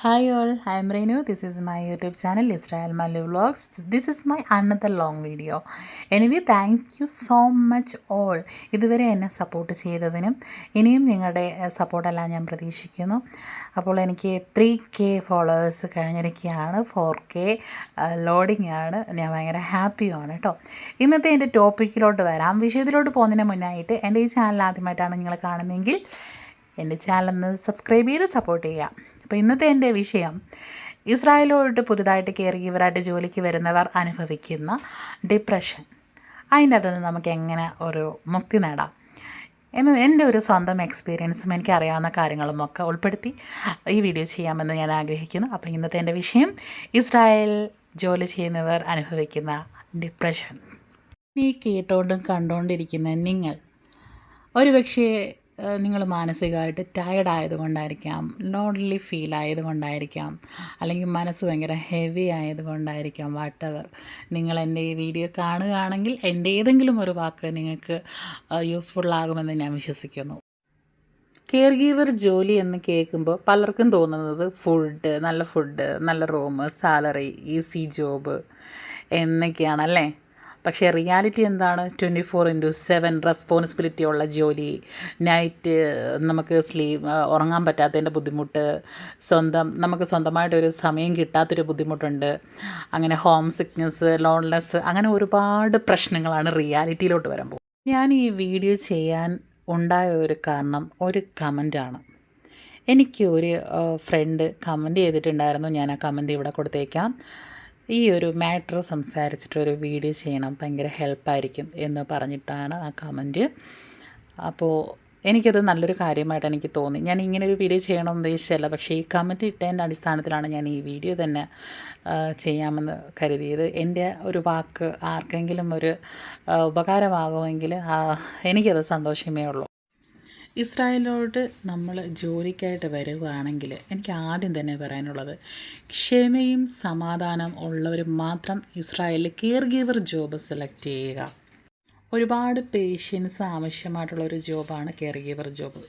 Hi all, I am Renu. This is my YouTube channel Israel Mallu Vlogs. This is my another long video. Anyway, thank you so much all ഇതുവരെ എന്നെ support ചെയ്തതിനും ഇനിയും നിങ്ങളുടെ സപ്പോർട്ടെല്ലാം ഞാൻ പ്രതീക്ഷിക്കുന്നു. അപ്പോൾ എനിക്ക് three K followers കഴിഞ്ഞിരിക്കുകയാണ്. Four K loading ആണ്. ഞാൻ ഭയങ്കര ഹാപ്പിയുമാണ് കേട്ടോ. ഇന്നത്തെ എന്റെ ടോപ്പിക്കിലോട്ട് വരാം. വിഷയത്തിലോട്ട് പോകുന്നതിന് മുന്നായിട്ട് എന്റെ ഈ ചാനൽ ആദ്യമായിട്ടാണ് നിങ്ങൾ കാണുന്നതെങ്കിൽ എന്റെ ചാനൽ ഒന്ന് സബ്സ്ക്രൈബ് ചെയ്ത് സപ്പോർട്ട് ചെയ്യുക. അപ്പോൾ ഇന്നത്തെ എന്റെ വിഷയം ഇസ്രായേലോട്ട് പുതുതായിട്ട് കയറി ഇവരായിട്ട് ജോലിക്ക് വരുന്നവർ അനുഭവിക്കുന്ന ഡിപ്രഷൻ അതിന്റെ അകത്ത് നിന്ന് നമുക്ക് എങ്ങനെ ഒരു മുക്തി നേടാം? എന്ന് എന്റെ ഒരു സ്വന്തം എക്സ്പീരിയൻസും എനിക്കറിയാവുന്ന കാര്യങ്ങളും ഒക്കെ ഉൾപ്പെടുത്തി ഈ വീഡിയോ ചെയ്യാമെന്ന് ഞാൻ ആഗ്രഹിക്കുന്നു. അപ്പോൾ ഇന്നത്തെ എന്റെ വിഷയം ഇസ്രായേൽ ജോലി ചെയ്യുന്നവർ അനുഭവിക്കുന്ന ഡിപ്രഷൻ നീ കേട്ടോണ്ടും കണ്ടുകൊണ്ടിരിക്കുന്ന നിങ്ങൾ ഒരുപക്ഷേ നിങ്ങൾ മാനസികമായിട്ട് ടയർഡ് ആയതുകൊണ്ടായിരിക്കാം ലോൺലി ഫീൽ ആയതുകൊണ്ടായിരിക്കാം അല്ലെങ്കിൽ മനസ്സ് ഭയങ്കര ഹെവി ആയതുകൊണ്ടായിരിക്കാം വാട്ടവർ നിങ്ങൾ എന്റെ ഈ വീഡിയോ കാണുകയാണെങ്കിൽ എന്റെ ഏതെങ്കിലും ഒരു വാക്ക് നിങ്ങൾക്ക് യൂസ്ഫുൾ ആകുമെന്ന് ഞാൻ വിശ്വസിക്കുന്നു. കെയർ ഗീവർ ജോലി എന്ന് കേൾക്കുമ്പോൾ പലർക്കും തോന്നുന്നത് ഫുഡ് നല്ല ഫുഡ് നല്ല റൂം സാലറി ഈസി ജോബ് എന്നൊക്കെയാണല്ലേ? പക്ഷേ റിയാലിറ്റി എന്താണ്? Twenty four into seven responsibility ഉള്ള ജോലി. നൈറ്റ് നമുക്ക് സ്ലീവ് ഉറങ്ങാൻ പറ്റാത്തതിന്റെ ബുദ്ധിമുട്ട് സ്വന്തം നമുക്ക് സ്വന്തമായിട്ടൊരു സമയം കിട്ടാത്തൊരു ബുദ്ധിമുട്ടുണ്ട്. അങ്ങനെ ഹോം സിക്നെസ് ലോൺലെസ് അങ്ങനെ ഒരുപാട് പ്രശ്നങ്ങളാണ് റിയാലിറ്റിയിലോട്ട് വരുമ്പോൾ ഞാൻ ഈ വീഡിയോ ചെയ്യാൻ ഉണ്ടായ ഒരു കാരണം ഒരു കമന്റാണ് എനിക്ക് ഒരു ഫ്രണ്ട് കമന്റ് ചെയ്തിട്ടുണ്ടായിരുന്നു. ഞാൻ ആ കമന്റ് ഇവിടെ കൊടുത്തേക്കാം. ഈ ഒരു മാറ്റർ സംസാരിച്ചിട്ട് ഒരു വീഡിയോ ചെയ്യണം ഭയങ്കര ഹെൽപ്പായിരിക്കും എന്ന് പറഞ്ഞിട്ടാണ് ആ കമന്റ്. അപ്പോൾ എനിക്കത് നല്ലൊരു കാര്യമായിട്ട് എനിക്ക് തോന്നി. ഞാൻ ഇങ്ങനെ ഒരു വീഡിയോ ചെയ്യണമെന്ന് ഉദ്ദേശിച്ചല്ല പക്ഷേ ഈ കമന്റ് ഇട്ടതിന്റെ അടിസ്ഥാനത്തിലാണ് ഞാൻ ഈ വീഡിയോ തന്നെ ചെയ്യാമെന്ന് കരുതിയത്. എന്റെ ഒരു വാക്ക് ആർക്കെങ്കിലും ഒരു ഉപകാരമാകുമെങ്കിൽ എനിക്കത് സന്തോഷമേ ഉള്ളൂ. ഇസ്രായേലിലോട്ട് നമ്മൾ ജോലിക്കായിട്ട് വരുവാണെങ്കിൽ എനിക്ക് ആദ്യം തന്നെ പറയാനുള്ളത് ക്ഷമയും സമാധാനം ഉള്ളവർ മാത്രം ഇസ്രായേലിൽ കെയർ ഗീവർ ജോബ് സെലക്ട് ചെയ്യുക. ഒരുപാട് പേഷ്യൻസ് ആവശ്യമായിട്ടുള്ള ഒരു ജോബാണ് കെയർ ഗീവർ ജോബ്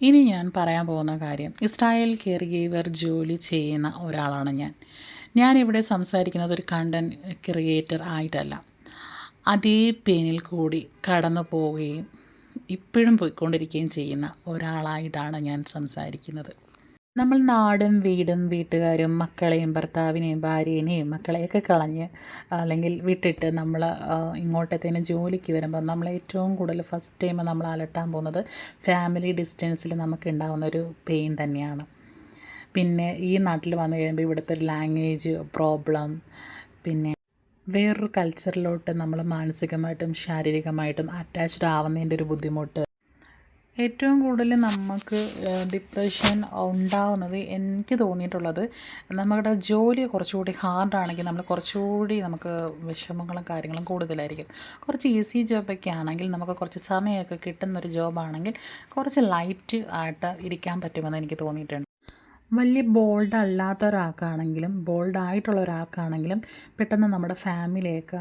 ഇനി ഞാൻ പറയാൻ പോകുന്ന കാര്യം ഇസ്രായേൽ കെയർ ഗീവർ ജോലി ചെയ്യുന്ന ഒരാളാണ് ഞാൻ. ഞാനിവിടെ സംസാരിക്കുന്നത് ഒരു കണ്ടന്റ് ക്രിയേറ്റർ ആയിട്ടല്ല. അതേ പേനിൽ കൂടി കടന്നു പോവുകയും ഇപ്പോഴും പോയിക്കൊണ്ടിരിക്കുകയും ചെയ്യുന്ന ഒരാളായിട്ടാണ് ഞാൻ സംസാരിക്കുന്നത്. നമ്മൾ നാടും വീടും വീട്ടുകാരും മക്കളെയും ഭർത്താവിനെയും ഭാര്യേനെയും മക്കളെയൊക്കെ കളഞ്ഞ് അല്ലെങ്കിൽ വിട്ടിട്ട് നമ്മൾ ഇങ്ങോട്ടത്തേന് ജോലിക്ക് വരുമ്പോൾ നമ്മൾ ഏറ്റവും കൂടുതൽ ഫസ്റ്റ് ടൈം നമ്മൾ അലട്ടാൻ പോകുന്നത് ഫാമിലി ഡിസ്റ്റൻസിൽ നമുക്ക് ഉണ്ടാകുന്ന ഒരു പെയിൻ തന്നെയാണ്. പിന്നെ ഈ നാട്ടിൽ വന്നു കഴിയുമ്പോൾ ഇവിടുത്തെ ലാംഗ്വേജ് പ്രോബ്ലം പിന്നെ വേറൊരു കൾച്ചറിലോട്ട് നമ്മൾ മാനസികമായിട്ടും ശാരീരികമായിട്ടും അറ്റാച്ച്ഡ് ആവുന്നതിന്റെ ഒരു ബുദ്ധിമുട്ട്. ഏറ്റവും കൂടുതൽ നമുക്ക് ഡിപ്രഷൻ ഉണ്ടാവുന്നത് എനിക്ക് തോന്നിയിട്ടുള്ളത് നമ്മുടെ ജോലി കുറച്ചുകൂടി ഹാർഡാണെങ്കിൽ നമ്മൾ കുറച്ചുകൂടി നമുക്ക് വിഷമങ്ങളും കാര്യങ്ങളും കൂടുതലായിരിക്കും. കുറച്ച് ഈസി ജോബൊക്കെ ആണെങ്കിൽ നമുക്ക് കുറച്ച് സമയമൊക്കെ കിട്ടുന്നൊരു ജോബാണെങ്കിൽ കുറച്ച് ലൈറ്റ് ആയിട്ട് ഇരിക്കാൻ പറ്റുമെന്ന് എനിക്ക് തോന്നിയിട്ടുണ്ട്. വലിയ ബോൾഡ് അല്ലാത്ത ഒരാൾക്കാണെങ്കിലും ബോൾഡ് ആയിട്ടുള്ള ഒരാൾക്കാണെങ്കിലും പെട്ടെന്ന് നമ്മുടെ ഫാമിലിയൊക്കെ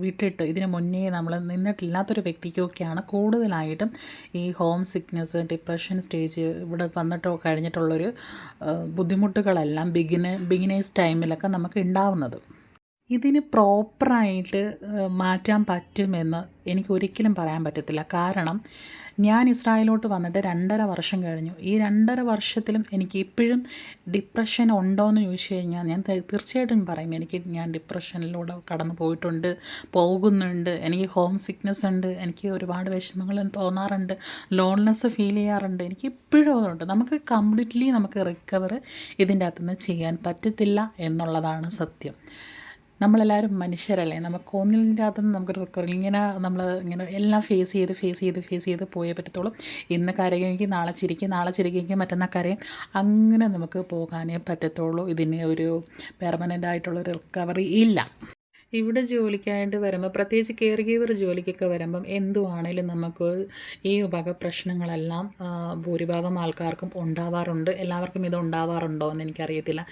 വിട്ടിട്ട് ഇതിന് മുന്നേ നമ്മൾ നിന്നിട്ടില്ലാത്തൊരു വ്യക്തിക്കൊക്കെയാണ് കൂടുതലായിട്ടും ഈ ഹോം സിക്നെസ് ഡിപ്രഷൻ സ്റ്റേജ് ഇവിടെ വന്നിട്ടോ കഴിഞ്ഞിട്ടുള്ളൊരു ബുദ്ധിമുട്ടുകളെല്ലാം ബിഗിന ബിഗിനേഴ്സ് ടൈമിലൊക്കെ നമുക്ക് ഉണ്ടാവുന്നത്. ഇതിന് പ്രോപ്പറായിട്ട് മാറ്റാൻ പറ്റുമെന്ന് എനിക്ക് ഒരിക്കലും പറയാൻ പറ്റത്തില്ല. കാരണം ഞാൻ ഇസ്രായേലോട്ട് വന്നിട്ട് രണ്ടര വർഷം കഴിഞ്ഞു. ഈ രണ്ടര വർഷത്തിലും എനിക്ക് ഇപ്പോഴും ഡിപ്രഷൻ ഉണ്ടോ എന്ന് ചോദിച്ചു കഴിഞ്ഞാൽ ഞാൻ തീർച്ചയായിട്ടും പറയും. എനിക്ക് ഞാൻ ഡിപ്രഷനിലൂടെ കടന്നു പോയിട്ടുണ്ട് പോകുന്നുണ്ട് എനിക്ക് ഹോം സിക്നെസ് ഉണ്ട് എനിക്ക് ഒരുപാട് വിഷമങ്ങൾ തോന്നാറുണ്ട് ലോൺലെസ് ഫീൽ ചെയ്യാറുണ്ട്. എനിക്ക് ഇപ്പോഴും അതുണ്ട്. നമുക്ക് കംപ്ലീറ്റ്ലി നമുക്ക് റിക്കവർ ഇതിന്റെ അകത്തുനിന്ന് ചെയ്യാൻ പറ്റത്തില്ല എന്നുള്ളതാണ് സത്യം. നമ്മളെല്ലാവരും മനുഷ്യരല്ലേ? നമുക്ക് ഒന്നിന്റെ അകത്തുനിന്ന് നമുക്ക് റിക്കവറി ഇങ്ങനെ നമ്മൾ ഇങ്ങനെ എല്ലാം ഫേസ് ചെയ്ത് ഫേസ് ചെയ്ത് ഫേസ് ചെയ്ത് പോയേ പറ്റത്തുള്ളൂ. ഇന്ന് കരയുമെങ്കിൽ നാളെ ചിരിക്കും നാളെ ചിരിക്കുമെങ്കിൽ മറ്റന്നാൾ കരയും. അങ്ങനെ നമുക്ക് പോകാനേ പറ്റത്തുള്ളൂ. ഇതിന് ഒരു പെർമനന്റ് ആയിട്ടുള്ള റിക്കവറി ഇല്ല. ഇവിടെ ജോലിക്കായിട്ട് വരുമ്പോൾ പ്രത്യേകിച്ച് കെയർ ഗീവർ ജോലിക്കൊക്കെ വരുമ്പം എന്തുവാണേലും നമുക്ക് ഈ വക പ്രശ്നങ്ങളെല്ലാം ഭൂരിഭാഗം ആൾക്കാർക്കും ഉണ്ടാവാറുണ്ട്. എല്ലാവർക്കും ഇത് ഉണ്ടാവാറുണ്ടോ എന്ന് എനിക്കറിയത്തില്ല.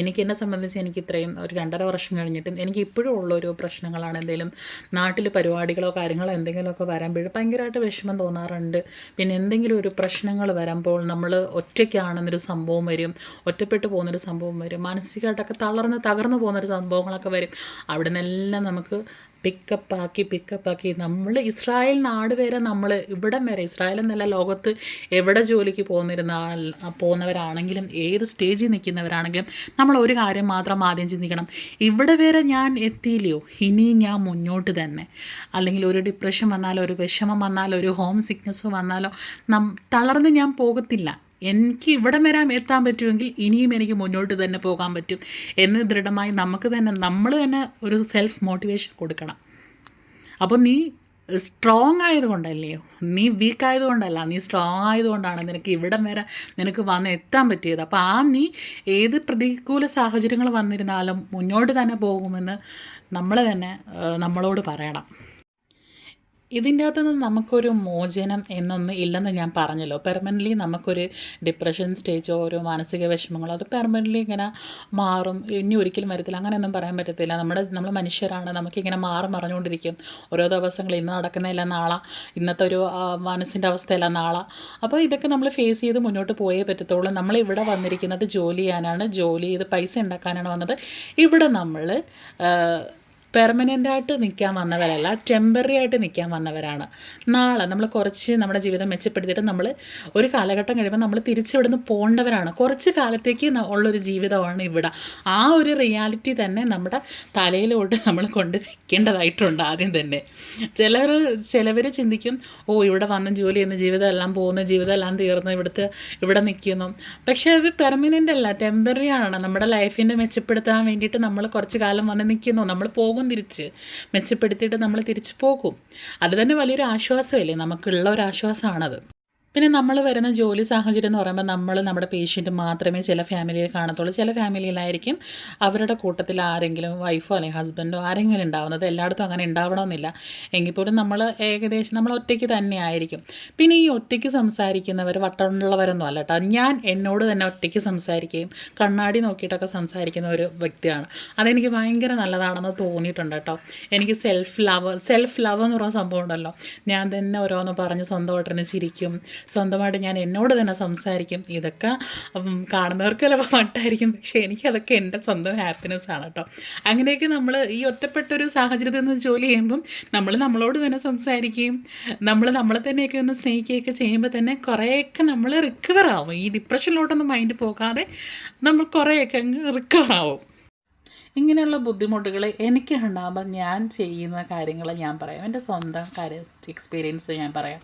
എനിക്ക് എന്നെ സംബന്ധിച്ച് എനിക്ക് ഇത്രയും ഒരു രണ്ടര വർഷം കഴിഞ്ഞിട്ടും എനിക്ക് ഇപ്പോഴും ഉള്ളൊരു പ്രശ്നങ്ങളാണ് എന്തെങ്കിലും നാട്ടിൽ പരിപാടികളോ കാര്യങ്ങളോ എന്തെങ്കിലുമൊക്കെ വരുമ്പോൾ ഭയങ്കരമായിട്ട് വിഷമം തോന്നാറുണ്ട്. പിന്നെ എന്തെങ്കിലും ഒരു പ്രശ്നങ്ങൾ വരുമ്പോൾ നമ്മൾ ഒറ്റയ്ക്കാണെന്നൊരു സംഭവം വരും ഒറ്റപ്പെട്ടു പോകുന്നൊരു സംഭവം വരും മാനസികമായിട്ടൊക്കെ തളർന്ന് തകർന്നു പോകുന്നൊരു സംഭവങ്ങളൊക്കെ വരും. അവിടെ നിന്നെല്ലാം നമുക്ക് പിക്കപ്പാക്കി പിക്കപ്പാക്കി നമ്മൾ ഇസ്രായേൽ നാട് വരെ നമ്മൾ ഇവിടം വരെ ഇസ്രായേൽ എന്നല്ല ലോകത്ത് എവിടെ ജോലിക്ക് പോകുന്നിരുന്ന പോകുന്നവരാണെങ്കിലും ഏത് സ്റ്റേജിൽ നിൽക്കുന്നവരാണെങ്കിലും നമ്മൾ ഒരു കാര്യം മാത്രം ആദ്യം ചിന്തിക്കണം. ഇവിടെ വരെ ഞാൻ എത്തിയില്ലയോ? ഇനിയും ഞാൻ മുന്നോട്ട് തന്നെ. അല്ലെങ്കിൽ ഒരു ഡിപ്രഷൻ വന്നാലോ ഒരു വിഷമം വന്നാലോ ഒരു ഹോം സിക്നസ് വന്നാലോ നം തളർന്ന് ഞാൻ പോകത്തില്ല. എനിക്ക് ഇവിടം വരാൻ എത്താൻ പറ്റുമെങ്കിൽ ഇനിയും എനിക്ക് മുന്നോട്ട് തന്നെ പോകാൻ പറ്റും. എന്ന് ദൃഢമായി നമുക്ക് തന്നെ നമ്മൾ തന്നെ ഒരു സെൽഫ് മോട്ടിവേഷൻ കൊടുക്കണം. അപ്പോൾ നീ സ്ട്രോങ് ആയതുകൊണ്ടല്ലേ നീ വീക്ക് ആയതുകൊണ്ടല്ല. നീ സ്ട്രോങ് ആയതുകൊണ്ടാണ് നിനക്ക് ഇവിടം വരെ നിനക്ക് വന്ന് എത്താൻ പറ്റിയത്. അപ്പോൾ ആ നീ ഏത് പ്രതികൂല സാഹചര്യങ്ങൾ വന്നിരുന്നാലും മുന്നോട്ട് തന്നെ പോകുമെന്ന് നമ്മൾ തന്നെ നമ്മളോട് പറയണം. ഇതിന്റെ അകത്തുനിന്ന് നമുക്കൊരു മോചനം എന്നൊന്നും ഇല്ലെന്ന് ഞാൻ പറഞ്ഞല്ലോ. പെർമനന്റ്ലി നമുക്കൊരു ഡിപ്രഷൻ സ്റ്റേജോ ഒരു മാനസിക വിഷമങ്ങളോ അത് പെർമനന്റ്ലി ഇങ്ങനെ മാറും. ഇനി ഒരിക്കലും വരത്തില്ല. അങ്ങനെയൊന്നും പറയാൻ പറ്റത്തില്ല. നമ്മുടെ നമ്മൾ മനുഷ്യരാണ്. നമുക്കിങ്ങനെ മാറി മറിഞ്ഞുകൊണ്ടിരിക്കും. ഓരോ ദിവസങ്ങൾ ഇന്ന് നടക്കുന്നതല്ല നാളെ. ഇന്നത്തെ ഒരു മനസ്സിന്റെ അവസ്ഥയല്ല നാളെ. അപ്പോൾ ഇതൊക്കെ നമ്മൾ ഫേസ് ചെയ്ത് മുന്നോട്ട് പോയേ പറ്റത്തുള്ളൂ. നമ്മൾ ഇവിടെ വന്നിരിക്കുന്നത് ജോലി ചെയ്യാനാണ്. ജോലി ചെയ്ത് പൈസ ഉണ്ടാക്കാനാണ് വന്നത്. ഇവിടെ നമ്മൾ പെർമനന്റ് ആയിട്ട് നിൽക്കാൻ വന്നവരല്ല ടെമ്പററി ആയിട്ട് നിൽക്കാൻ വന്നവരാണ്. നാളെ നമ്മൾ കുറച്ച് നമ്മുടെ ജീവിതം മെച്ചപ്പെടുത്തിയിട്ട് നമ്മൾ ഒരു കാലഘട്ടം കഴിയുമ്പോൾ നമ്മൾ തിരിച്ചിവിടുന്ന് പോകേണ്ടവരാണ് കുറച്ച് കാലത്തേക്ക് ഉള്ളൊരു ജീവിതമാണ് ഇവിടെ. ആ ഒരു റിയാലിറ്റി തന്നെ നമ്മുടെ തലയിലോട്ട് നമ്മൾ കൊണ്ട് വെക്കേണ്ടതായിട്ടുണ്ട് ആദ്യം തന്നെ. ചിലവർ ചിലവർ ചിന്തിക്കും ഓ ഇവിടെ വന്ന് ജോലി ചെയ്യുന്ന ജീവിതമെല്ലാം പോകുന്ന ജീവിതമെല്ലാം തീർന്ന് ഇവിടുത്തെ ഇവിടെ നിൽക്കുന്നു പക്ഷേ അത് പെർമനന്റ് അല്ല. ടെമ്പററി ആണ്. നമ്മുടെ ലൈഫിനെ മെച്ചപ്പെടുത്താൻ വേണ്ടിയിട്ട് നമ്മൾ കുറച്ച് കാലം വന്ന് നിൽക്കുന്നു നമ്മൾ പോകും തിരിച്ച്. മെച്ചപ്പെടുത്തിയിട്ട് നമ്മൾ തിരിച്ച് പോകും. അത് തന്നെ വലിയൊരു ആശ്വാസമല്ലേ? നമുക്കുള്ള ഒരു ആശ്വാസമാണത്. പിന്നെ നമ്മൾ വരുന്ന ജോലി സാഹചര്യം എന്ന് പറയുമ്പോൾ നമ്മൾ നമ്മുടെ പേഷ്യന്റ് മാത്രമേ ചില ഫാമിലിയിൽ കാണത്തുള്ളൂ. ചില ഫാമിലിയിലായിരിക്കും അവരുടെ കൂട്ടത്തിൽ ആരെങ്കിലും വൈഫോ അല്ലെങ്കിൽ ഹസ്ബൻഡോ ആരെങ്കിലും ഉണ്ടാവുന്നത്. എല്ലായിടത്തും അങ്ങനെ ഉണ്ടാവണമെന്നില്ല. എങ്കിൽ പോലും നമ്മൾ ഏകദേശം നമ്മൾ ഒറ്റയ്ക്ക് തന്നെ ആയിരിക്കും. പിന്നെ ഈ ഒറ്റയ്ക്ക് സംസാരിക്കുന്നവർ വട്ടമുള്ളവരൊന്നും അല്ല കേട്ടോ. ഞാൻ എന്നോട് തന്നെ ഒറ്റയ്ക്ക് സംസാരിക്കുകയും കണ്ണാടി നോക്കിയിട്ടൊക്കെ സംസാരിക്കുന്ന ഒരു വ്യക്തിയാണ്. അതെനിക്ക് ഭയങ്കര നല്ലതാണെന്ന് തോന്നിയിട്ടുണ്ട് കേട്ടോ. എനിക്ക് സെൽഫ് ലവ് സെൽഫ് ലവ് എന്ന് പറയുന്ന സംഭവം ഉണ്ടല്ലോ. ഞാൻ തന്നെ ഓരോന്ന് പറഞ്ഞ് സ്വന്തമായിട്ട് തന്നെ ചിരിക്കും. സ്വന്തമായിട്ട് ഞാൻ എന്നോട് തന്നെ സംസാരിക്കും. ഇതൊക്കെ കാണുന്നവർക്ക് ചിലപ്പോൾ മട്ടായിരിക്കും. പക്ഷേ എനിക്കതൊക്കെ എന്റെ സ്വന്തം ഹാപ്പിനെസ് ആണ് കേട്ടോ. അങ്ങനെയൊക്കെ നമ്മൾ ഈ ഒറ്റപ്പെട്ടൊരു സാഹചര്യത്തിൽ നിന്ന് ജോലി ചെയ്യുമ്പം നമ്മൾ നമ്മളോട് തന്നെ സംസാരിക്കുകയും നമ്മൾ നമ്മളെ തന്നെയൊക്കെ ഒന്ന് സ്നേഹിക്കുകയൊക്കെ ചെയ്യുമ്പോൾ തന്നെ കുറേയൊക്കെ നമ്മൾ റിക്കവർ ആവും. ഈ ഡിപ്രഷനിലോട്ടൊന്നും മൈൻഡ് പോകാതെ നമ്മൾ കുറേയൊക്കെ അങ്ങ് റിക്കവർ ആവും. ഇങ്ങനെയുള്ള ബുദ്ധിമുട്ടുകൾ എനിക്ക് ഉണ്ടാകുമ്പോൾ ഞാൻ ചെയ്യുന്ന കാര്യങ്ങൾ ഞാൻ പറയാം. എന്റെ സ്വന്തം കാര്യം എക്സ്പീരിയൻസ് ഞാൻ പറയാം.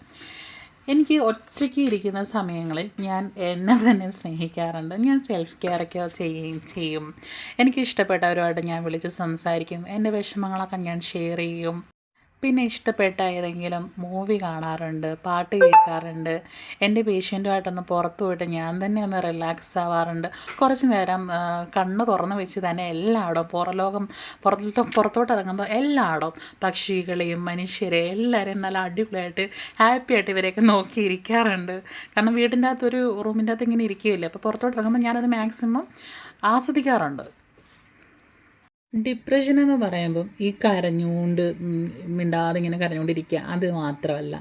എനിക്ക് ഒറ്റയ്ക്ക് ഇരിക്കുന്ന സമയങ്ങളിൽ ഞാൻ എന്നെ തന്നെ സ്നേഹിക്കാറുണ്ട്. ഞാൻ സെൽഫ് കെയറൊക്കെ ചെയ്യുകയും ചെയ്യും എനിക്കിഷ്ടപ്പെട്ടവരുമായിട്ട് ഞാൻ വിളിച്ച് സംസാരിക്കും. എന്റെ വിഷമങ്ങളൊക്കെ ഞാൻ ഷെയർ ചെയ്യും. പിന്നെ ഇഷ്ടപ്പെട്ട ഏതെങ്കിലും മൂവി കാണാറുണ്ട് പാട്ട് കേൾക്കാറുണ്ട് എന്റെ പേഷ്യന്റുമായിട്ടൊന്ന് പുറത്തു പോയിട്ട് ഞാൻ തന്നെ ഒന്ന് റിലാക്സ് ആവാറുണ്ട്. കുറച്ച് നേരം കണ്ണ് തുറന്ന് വെച്ച് തന്നെ എല്ലായിടവും പുറലോകം പുറത്തോട്ട് പുറത്തോട്ട് ഇറങ്ങുമ്പോൾ എല്ലായിടവും പക്ഷികളെയും മനുഷ്യരെ എല്ലാവരെയും നല്ല അടിപൊളിയായിട്ട് ഹാപ്പി ആയിട്ട് ഇവരെയൊക്കെ നോക്കിയിരിക്കാറുണ്ട് കാരണം വീടിന്റെ അകത്തൊരു റൂമിന്റെ അകത്ത് ഇങ്ങനെ ഇരിക്കുകയില്ലേ. അപ്പോൾ പുറത്തോട്ട് ഇറങ്ങുമ്പോൾ ഞാനത് മാക്സിമം ആസ്വദിക്കാറുണ്ട്. ഡിപ്രഷൻ എന്ന് പറയുമ്പം ഈ കരഞ്ഞുകൊണ്ട് മിണ്ടാതെ ഇങ്ങനെ കരഞ്ഞുകൊണ്ടിരിക്കുക അത് മാത്രമല്ല.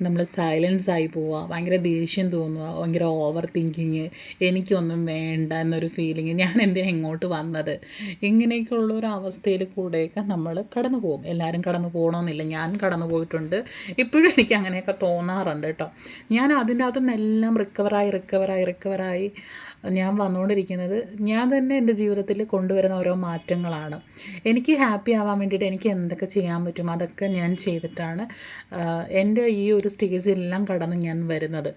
നമ്മൾ സൈലൻസ് ആയി പോവുക ഭയങ്കര ദേഷ്യം തോന്നുക ഭയങ്കര ഓവർ തിങ്കിങ് എനിക്കൊന്നും വേണ്ട എന്നൊരു ഫീലിങ് ഞാൻ എന്തിനാ ഇങ്ങോട്ട് വന്നത്? ഇങ്ങനെയൊക്കെയുള്ള ഒരു അവസ്ഥയിൽ കൂടെയൊക്കെ നമ്മൾ കടന്നു പോകും. എല്ലാവരും കടന്നു പോകണമെന്നില്ല ഞാൻ കടന്നു പോയിട്ടുണ്ട്. ഇപ്പോഴും എനിക്ക് അങ്ങനെയൊക്കെ തോന്നാറുണ്ട് കേട്ടോ. ഞാൻ അതിന്റെ അകത്തു നിന്നെല്ലാം റിക്കവറായി റിക്കവറായി റിക്കവറായി ഞാൻ വന്നുകൊണ്ടിരിക്കുന്നത് ഞാൻ തന്നെ എന്റെ ജീവിതത്തിൽ കൊണ്ടുവരുന്ന ഓരോ മാറ്റങ്ങളാണ്. എനിക്ക് ഹാപ്പി ആവാൻ വേണ്ടിയിട്ട് എനിക്ക് എന്തൊക്കെ ചെയ്യാൻ പറ്റും? അതൊക്കെ ഞാൻ ചെയ്തിട്ടാണ് എന്റെ ഈ ഒരു സ്റ്റേജിലെല്ലാം കടന്ന് ഞാൻ വരുന്നത്.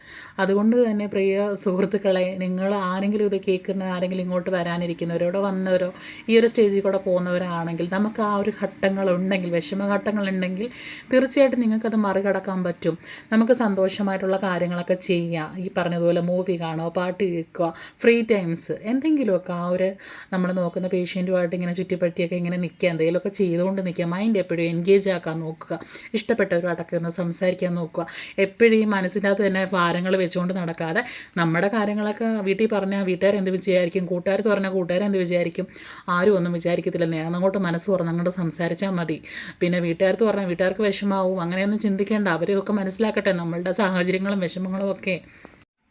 അതുകൊണ്ട് തന്നെ പ്രിയ സുഹൃത്തുക്കളെ നിങ്ങൾ ആരെങ്കിലും ഇത് കേൾക്കുന്ന ആരെങ്കിലും ഇങ്ങോട്ട് വരാനിരിക്കുന്നവരോ വന്നവരോ ഈ ഒരു സ്റ്റേജിൽ കൂടെ പോകുന്നവരാണെങ്കിൽ നമുക്ക് ആ ഒരു ഘട്ടങ്ങളുണ്ടെങ്കിൽ വിഷമഘട്ടങ്ങളുണ്ടെങ്കിൽ തീർച്ചയായിട്ടും നിങ്ങൾക്കത് മറികടക്കാൻ പറ്റും. നമുക്ക് സന്തോഷമായിട്ടുള്ള കാര്യങ്ങളൊക്കെ ചെയ്യാം. ഈ പറഞ്ഞതുപോലെ മൂവി കാണുക പാട്ട് കേൾക്കുക ഫ്രീ ടൈംസ് എന്തെങ്കിലുമൊക്കെ ആ ഒരു നമ്മൾ നോക്കുന്ന പേഷ്യന്റുമായിട്ട് ഇങ്ങനെ ചുറ്റിപ്പറ്റിയൊക്കെ ഇങ്ങനെ നിൽക്കുക എന്തെങ്കിലുമൊക്കെ ചെയ്തുകൊണ്ട് നിൽക്കുക മൈൻഡ് എപ്പോഴും എൻഗേജ് ആക്കാൻ നോക്കുക ഇഷ്ടപ്പെട്ടവരുമായിട്ടൊക്കെ ഒന്ന് സംസാരിക്കാൻ നോക്കുക എപ്പോഴും ഈ മനസ്സിന്റെ അകത്ത് തന്നെ ഭാരങ്ങൾ വെച്ചുകൊണ്ട് നടക്കാതെ നമ്മുടെ കാര്യങ്ങളൊക്കെ വീട്ടിൽ പറഞ്ഞാൽ വീട്ടുകാർ എന്ത് വിചാരിക്കും? കൂട്ടുകാർ പറഞ്ഞാൽ കൂട്ടുകാർ എന്ത് വിചാരിക്കും? ആരും ഒന്നും വിചാരിക്കത്തില്ല. നേർന്നങ്ങോട്ട് മനസ്സ് തുറന്ന് അങ്ങോട്ട് സംസാരിച്ചാൽ മതി. പിന്നെ വീട്ടുകാർക്ക് പറഞ്ഞാൽ വീട്ടുകാർക്ക് വിഷമാവും അങ്ങനെയൊന്നും ചിന്തിക്കേണ്ട. അവരൊക്കെ മനസ്സിലാക്കട്ടെ നമ്മളുടെ സാഹചര്യങ്ങളും വിഷമങ്ങളും ഒക്കെ.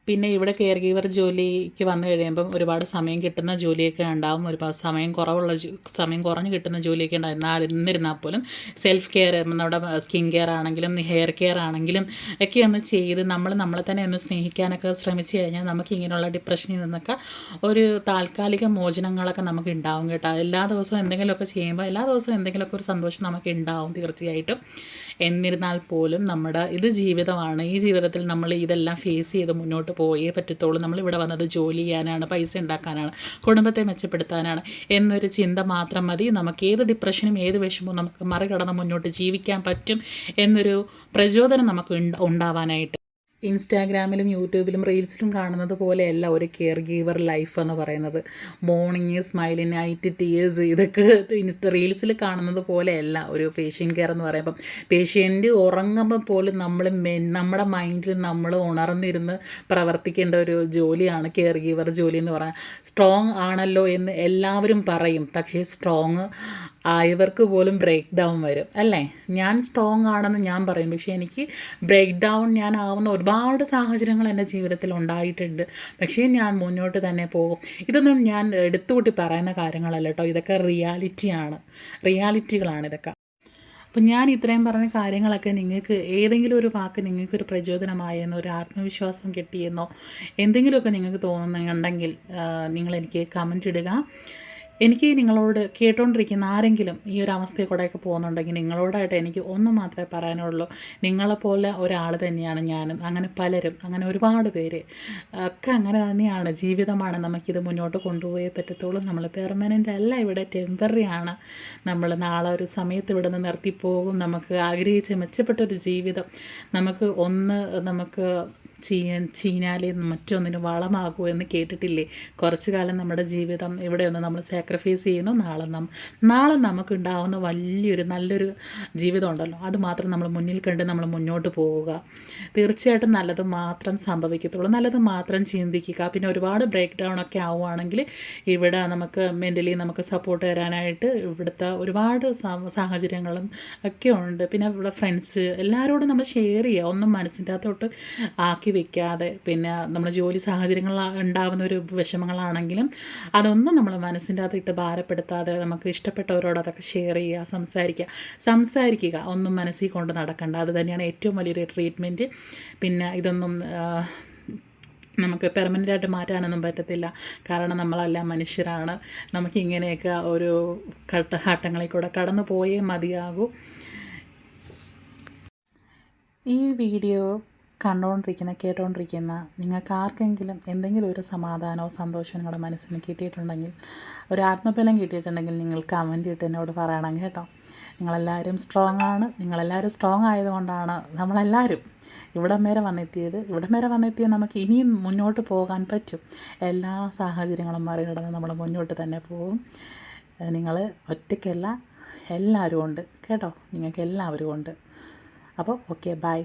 പിന്നെ ഇവിടെ കെയർ ഗീവർ ജോലിക്ക് വന്നു കഴിയുമ്പം ഒരുപാട് സമയം കിട്ടുന്ന ജോലിയൊക്കെ ഉണ്ടാവും. ഒരുപാട് സമയം കുറവുള്ള സമയം കുറഞ്ഞ് കിട്ടുന്ന ജോലിയൊക്കെ ഉണ്ടാവും എന്നാൽ എന്നിരുന്നാൽ പോലും സെൽഫ് കെയർ നമ്മുടെ സ്കിൻ കെയർ ആണെങ്കിലും ഹെയർ കെയർ ആണെങ്കിലും ഒക്കെ ഒന്ന് ചെയ്ത് നമ്മൾ നമ്മളെ തന്നെ ഒന്ന് സ്നേഹിക്കാനൊക്കെ ശ്രമിച്ചു കഴിഞ്ഞാൽ നമുക്ക് ഇങ്ങനെയുള്ള ഡിപ്രഷനിൽ നിന്നൊക്കെ ഒരു താൽക്കാലിക മോചനങ്ങളൊക്കെ നമുക്ക് ഉണ്ടാവും കേട്ടോ. എല്ലാ ദിവസവും എന്തെങ്കിലുമൊക്കെ ചെയ്യുമ്പോൾ എല്ലാ ദിവസവും എന്തെങ്കിലുമൊക്കെ ഒരു സന്തോഷം നമുക്ക് ഉണ്ടാവും തീർച്ചയായിട്ടും. എന്നിരുന്നാൽ പോലും നമ്മുടെ ഇത് ജീവിതമാണ്. ഈ ജീവിതത്തിൽ നമ്മൾ ഇതെല്ലാം ഫേസ് ചെയ്ത് മുന്നോട്ട് പോയേ പറ്റത്തുള്ളൂ. നമ്മളിവിടെ വന്നത് ജോലി ചെയ്യാനാണ് പൈസ ഉണ്ടാക്കാനാണ് കുടുംബത്തെ മെച്ചപ്പെടുത്താനാണ് എന്നൊരു ചിന്ത മാത്രം മതി. നമുക്ക് ഏത് ഡിപ്രഷനും ഏത് വിഷമവും നമുക്ക് മറികടന്ന് മുന്നോട്ട് ജീവിക്കാൻ പറ്റും എന്നൊരു പ്രചോദനം നമുക്ക് ഉണ്ടാവാനായിട്ട് ഇൻസ്റ്റാഗ്രാമിലും യൂട്യൂബിലും റീൽസിലും കാണുന്നത് പോലെയല്ല ഒരു കെയർ ഗീവർ ലൈഫ് എന്ന് പറയുന്നത്. മോർണിംഗ് സ്മൈലി നൈറ്റ് ടീയേഴ്സ് ഇതൊക്കെ ഇൻസ്റ്റ റീൽസിൽ കാണുന്നത് പോലെയല്ല ഒരു പേഷ്യന്റ് കെയർ എന്ന് പറയുമ്പം. പേഷ്യന്റ് ഉറങ്ങുമ്പോൾ പോലും നമ്മൾ നമ്മുടെ മൈൻഡിൽ നമ്മൾ ഉണർന്നിരുന്ന് പ്രവർത്തിക്കേണ്ട ഒരു ജോലിയാണ് കെയർ ഗീവർ ജോലി എന്ന് പറയാൻ സ്ട്രോങ് ആണല്ലോ എന്ന് എല്ലാവരും പറയും. പക്ഷേ സ്ട്രോങ് ആയവർക്ക് പോലും ബ്രേക്ക് ഡൗൺ വരും. അല്ലേ? ഞാൻ സ്ട്രോങ് ആണെന്ന് ഞാൻ പറയും. പക്ഷേ എനിക്ക് ബ്രേക്ക് ഡൗൺ ഞാൻ ആവുന്ന ഒരുപാട് സാഹചര്യങ്ങൾ എന്റെ ജീവിതത്തിൽ ഉണ്ടായിട്ടുണ്ട്. പക്ഷേ ഞാൻ മുന്നോട്ട് തന്നെ പോകും. ഇതൊന്നും ഞാൻ എടുത്തുകൂട്ടി പറയുന്ന കാര്യങ്ങളല്ല കേട്ടോ. ഇതൊക്കെ റിയാലിറ്റിയാണ് റിയാലിറ്റികളാണ് ഇതൊക്കെ. അപ്പം ഞാൻ ഇത്രയും പറഞ്ഞ കാര്യങ്ങളൊക്കെ നിങ്ങൾക്ക് ഏതെങ്കിലും ഒരു വാക്ക് നിങ്ങൾക്കൊരു പ്രചോദനമായെന്നോ ഒരു ആത്മവിശ്വാസം കിട്ടിയെന്നോ എന്തെങ്കിലുമൊക്കെ നിങ്ങൾക്ക് തോന്നുന്നുണ്ടെങ്കിൽ നിങ്ങളെനിക്ക് കമന്റ് ഇടുക. എനിക്ക് നിങ്ങളോട് കേട്ടുകൊണ്ടിരിക്കുന്ന ആരെങ്കിലും ഈ ഒരു അവസ്ഥയിൽ കൂടെയൊക്കെ പോകുന്നുണ്ടെങ്കിൽ നിങ്ങളോടായിട്ട് എനിക്ക് ഒന്ന് മാത്രമേ പറയാനുള്ളൂ. നിങ്ങളെപ്പോലെ ഒരാൾ തന്നെയാണ് ഞാനും. അങ്ങനെ പലരും അങ്ങനെ ഒരുപാട് പേര് ഒക്കെ അങ്ങനെ തന്നെയാണ് ജീവിതമാണ് നമുക്കിത് മുന്നോട്ട് കൊണ്ടുപോയേ പറ്റത്തുള്ളൂ. നമ്മൾ പെർമനന്റ് അല്ല ഇവിടെ ടെമ്പററി ആണ്. നമ്മൾ നാളെ ഒരു സമയത്ത് ഇവിടെ നിന്ന് നിർത്തിപ്പോകും. നമുക്ക് ആഗ്രഹിച്ച മെച്ചപ്പെട്ട ഒരു ജീവിതം നമുക്ക് ഒന്ന് നമുക്ക് ചീൻ ചീഞ്ഞാലേ മറ്റൊന്നിന് വളമാകൂ എന്ന് കേട്ടിട്ടില്ലേ? കുറച്ച് കാലം നമ്മുടെ ജീവിതം ഇവിടെ ഒന്ന് നമ്മൾ സാക്രിഫൈസ് ചെയ്യുന്നു. നാളെ നം നാളെ നമുക്കുണ്ടാവുന്ന വലിയൊരു നല്ലൊരു ജീവിതം ഉണ്ടല്ലോ അത് മാത്രം നമ്മൾ മുന്നിൽ കണ്ട് നമ്മൾ മുന്നോട്ട് പോവുക. തീർച്ചയായിട്ടും നല്ലത് മാത്രം സംഭവിക്കത്തുള്ളൂ. നല്ലത് മാത്രം ചിന്തിക്കുക. പിന്നെ ഒരുപാട് ബ്രേക്ക് ഡൗൺ ഒക്കെ ആവുകയാണെങ്കിൽ ഇവിടെ നമുക്ക് മെന്റലി നമുക്ക് സപ്പോർട്ട് തരാനായിട്ട് ഇവിടുത്തെ ഒരുപാട് സാഹചര്യങ്ങളും ഒക്കെ ഉണ്ട്. പിന്നെ ഇവിടെ ഫ്രണ്ട്സ് എല്ലാവരോടും നമ്മൾ ഷെയർ ചെയ്യുക. ഒന്നും മനസ്സിന്റെ അകത്തോട്ട് ആക്കി വെക്കാതെ പിന്നെ നമ്മുടെ ജോലി സാഹചര്യങ്ങൾ ഉണ്ടാകുന്ന ഒരു വിഷമങ്ങളാണെങ്കിലും അതൊന്നും നമ്മൾ മനസ്സിന്റെ അകത്ത് ഇട്ട് ഭാരപ്പെടുത്താതെ നമുക്ക് ഇഷ്ടപ്പെട്ടവരോട് അതൊക്കെ ഷെയർ ചെയ്യുക സംസാരിക്കുക. സംസാരിക്കുക ഒന്നും മനസ്സിൽ കൊണ്ട് നടക്കണ്ട. അത് തന്നെയാണ് ഏറ്റവും വലിയൊരു ട്രീറ്റ്മെന്റ് പിന്നെ ഇതൊന്നും നമുക്ക് പെർമനന്റായിട്ട് മാറ്റാനൊന്നും പറ്റത്തില്ല. കാരണം നമ്മളെല്ലാം മനുഷ്യരാണ്. നമുക്ക് ഇങ്ങനെയൊക്കെ ഒരു ഘട്ടങ്ങളിൽ കൂടെ കടന്നു പോയേ മതിയാകൂ. ഈ വീഡിയോ കണ്ടുകൊണ്ടിരിക്കുന്ന കേട്ടുകൊണ്ടിരിക്കുന്ന നിങ്ങൾക്ക് ആർക്കെങ്കിലും എന്തെങ്കിലും ഒരു സമാധാനമോ സന്തോഷമോ നിങ്ങളുടെ മനസ്സിന് കിട്ടിയിട്ടുണ്ടെങ്കിൽ ഒരു ആത്മബലം കിട്ടിയിട്ടുണ്ടെങ്കിൽ നിങ്ങൾ കമന്റ് ഇട്ട് എന്നോട് പറയണം കേട്ടോ. നിങ്ങളെല്ലാവരും സ്ട്രോങ് ആണ്. നിങ്ങളെല്ലാവരും സ്ട്രോങ് ആയതുകൊണ്ടാണ് നമ്മളെല്ലാവരും ഇവിടം വരെ വന്നെത്തിയത്. ഇവിടം വരെ വന്നെത്തിയത് നമുക്ക് ഇനിയും മുന്നോട്ട് പോകാൻ പറ്റും. എല്ലാ സാഹചര്യങ്ങളും മറികടന്ന് നമ്മൾ മുന്നോട്ട് തന്നെ പോകും. നിങ്ങൾ ഒറ്റയ്ക്കല്ല എല്ലാവരും ഉണ്ട് കേട്ടോ. നിങ്ങൾക്ക് എല്ലാവരും ഉണ്ട്. അപ്പോൾ ഓക്കെ ബൈ